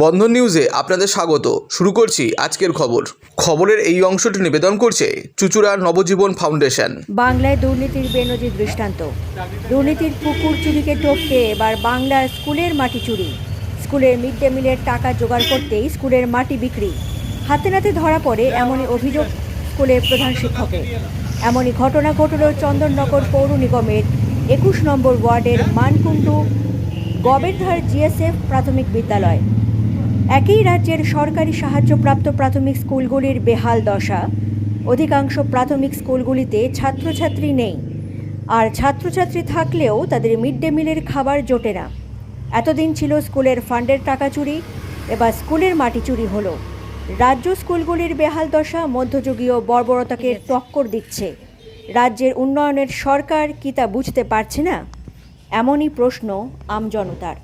বন্ধন নিউজে আপনাদের স্বাগত। শুরু করছি আজকের খবর। খবরের এই অংশটি নিবেদন করছে চুচুড়া নবজীবন ফাউন্ডেশন। বাংলায় দুর্নীতির বেনজির দৃষ্টান্ত। দুর্নীতির পুকুর চুরিকে টপকে এবার বাংলার স্কুলের মাটি চুরি। স্কুলের মিড ডে মিলের টাকা জোগাড় করতেই স্কুলের মাটি বিক্রি। হাতে নাতে ধরা পড়ে এমনই অভিযোগ স্কুলের প্রধান শিক্ষকের। এমনই ঘটনা ঘটল চন্দননগর পৌর নিগমের একুশ নম্বর ওয়ার্ডের মানকুণ্ডু গবেরধার জিএসএফ প্রাথমিক বিদ্যালয়। একই রাজ্যের সরকারি সাহায্যপ্রাপ্ত প্রাথমিক স্কুলগুলির বেহাল দশা। অধিকাংশ প্রাথমিক স্কুলগুলিতে ছাত্রছাত্রী নেই। আর ছাত্রছাত্রী থাকলেও তাদের মিড ডে মিলের খাবার জোটে না। এতদিন ছিল স্কুলের ফান্ডের টাকা চুরি এবার স্কুলের মাটি চুরি হলো। রাজ্য স্কুলগুলির বেহাল দশা মধ্যযুগীয় বর্বরতাকে টক্কর দিচ্ছে। রাজ্যের উন্নয়নের সরকার কি তা বুঝতে পারছে না? এমনই প্রশ্ন আমজনতার।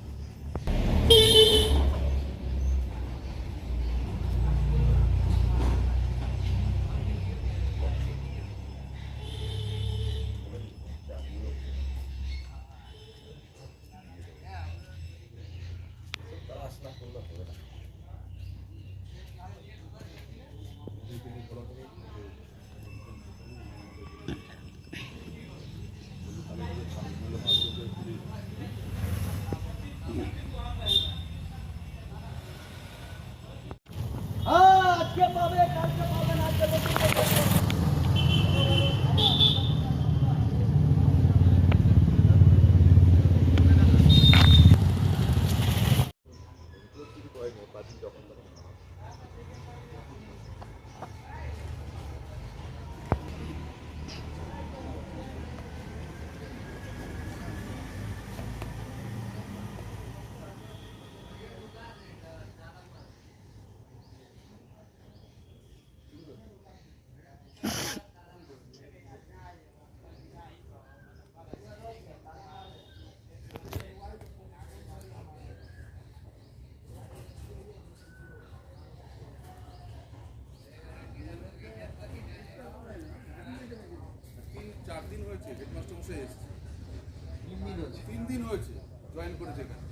হয়েছে হেডমাস্টার মশাই এসছে। তিন দিন হয়েছে। জয়েন করেছে এখানে।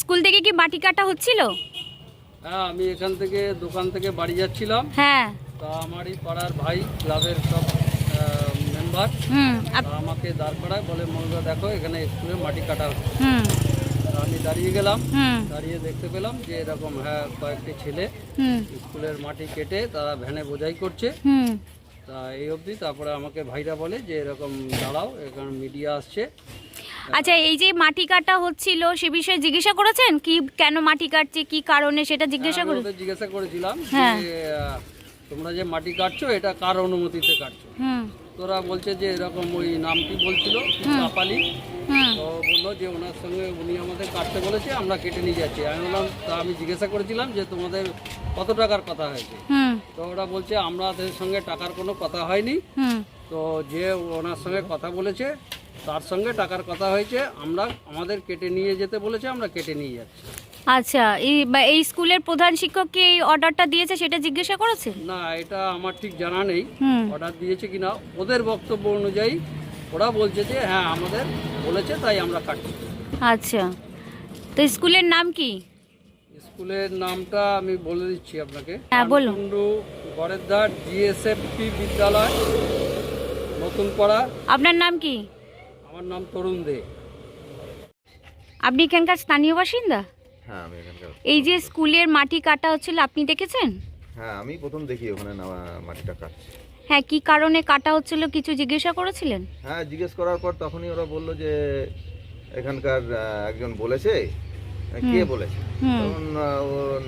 স্কুল থেকে কি মাটি কাটা হচ্ছিল? হ্যাঁ আমি এখান থেকে দোকান থেকে বাড়ি যাচ্ছিলাম। হ্যাঁ। তা আমারই পাড়ার ভাই ক্লাবের সব মেম্বার হুম আমাকে দাঁড় করায় বলে মনগা দেখো এখানে স্কুলে মাটি কাটা হচ্ছে। আমি দাঁড়িয়ে গেলাম। হুম। দাঁড়িয়ে দেখতে পেলাম যে এরকম হ্যাঁ কয়েকটি ছেলে হুম। স্কুলের মাটি কেটে তারা ভ্যানে বোঝাই করছে। হুম। তা এই অবধি। তারপরে আমাকে ভাইরা বলে যে এরকম দাঁড়াও এখানে মিডিয়া আসছে। আচ্ছা এই যে মাটি কাটা হচ্ছিল সে বিষয়ে জিজ্ঞাসা করেছেন? কি কেন মাটি কাটছে কি কারণে সেটা জিজ্ঞাসা আমি করে জিজ্ঞাসা করেছিলাম হ্যাঁ। যে তোমরা যে মাটি কাটছো এটা কার অনুমতিতে কাটছো? হুম। তোরা বলছে যে এরকম ওই নামটি বলছিল কাপালি তো বলল যে ওনার সঙ্গে উনি আমাদের কাটতে বলেছে আমরা কেটে নিয়ে যাচ্ছি। আমি বললাম তা আমি জিজ্ঞাসা করেছিলাম যে তোমাদের কত টাকার কথা হয়েছে? তো ওরা বলছে আমাদের সঙ্গে টাকার কোনো কথা হয়নি। তো যে ওনার সঙ্গে কথা বলেছে তার সঙ্গে টাকার কথা হয়েছে আমরা আমাদের কেটে নিয়ে যেতে বলেছে আমরা কেটে নিয়ে যাচ্ছি। আচ্ছা এই বা এই স্কুলের প্রধান শিক্ষক কি এই অর্ডারটা দিয়েছে সেটা জিজ্ঞাসা করেছে? না এটা আমার ঠিক জানা নেই। হুম। অর্ডার দিয়েছে কিনা ওদের বক্তব্য অনুযায়ী ওরা বলছে যে হ্যাঁ আমাদের বলেছে তাই আমরা কাটছি। আচ্ছা তো স্কুলের নাম কি? স্কুলের নামটা আমি বলে দিচ্ছি আপনাকে। হ্যাঁ, বলুন। পানকুণ্ডু গড়ের ধার জিএসএফপি বিদ্যালয় নতুন পাড়া আপনার নাম কি? আমার নাম তরুণ দে। আপনি এখানকার স্থানীয় বাসিন্দা? হ্যাঁ আমি এখানকার এই যে স্কুলের মাটি কাটা হচ্ছিল আপনি দেখেছেন? হ্যাঁ আমি প্রথম দেখি ওখানে নামা- মাটিটা কাটছে। হ্যাঁ কি কারণে কাটা হচ্ছিল কিছু জিজ্ঞাসা করেছিলেন? হ্যাঁ জিজ্ঞেস করার পর তখনই ওরা বলল যে এখানকার আহ, একজন বলেছে কে বলেছে? হুম। তখন আহ, ও-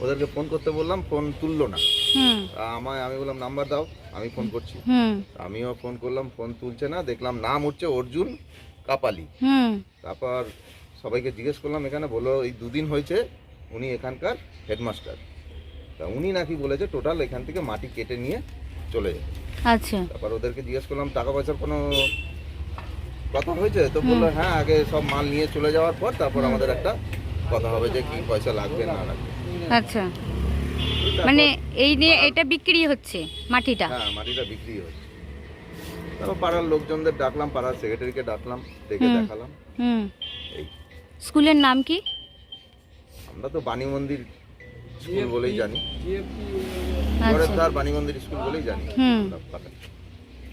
ওদেরকে ফোন করতে বললাম ফোন তুললো না। হুম। তা আমায় আমি বললাম নাম্বার দাও আমি ফোন করছি। হুম। আমিও ফোন করলাম ফোন তুলছে না দেখলাম নাম হচ্ছে অর্জুন কাপালি। হুম। তারপর সবাইকে জিজ্ঞেস করলাম এখানে বলল এই দুদিন হয়েছে উনি এখানকার হেডমাস্টার। তা উনি নাকি বলেছে টোটাল এখান থেকে মাটি কেটে নিয়ে চলে যেতে আচ্ছা। তারপর ওদেরকে জিজ্ঞেস করলাম টাকা পয়সার কোনো কথা হয়েছে? তো বলল হ্যাঁ আগে সব মাল নিয়ে চলে যাওয়ার পর তারপর আমাদের একটা কথা হবে যে কি পয়সা লাগবে না লাগবে। আচ্ছা। মানে এই নিয়ে এটা বিক্রি হচ্ছে মাটিটা? হ্যাঁ মাটিটা বিক্রি হচ্ছে। তারপর পাড়ার লোকজনদের ডাকলাম পাড়ার সেক্রেটারিকে ডাকলাম দেখে দেখালাম। হুম। এই। স্কুলের নাম কি? আমরা তো বাণী মন্দির স্কুল বলেই জানি। আচ্ছা। বাণী মন্দির স্কুল বলেই জানি। হুম।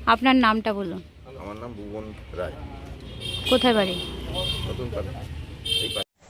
আপনার নামটা বলুন। আমার নাম ভুবন রায়। কোথায় বাড়ি? নতুন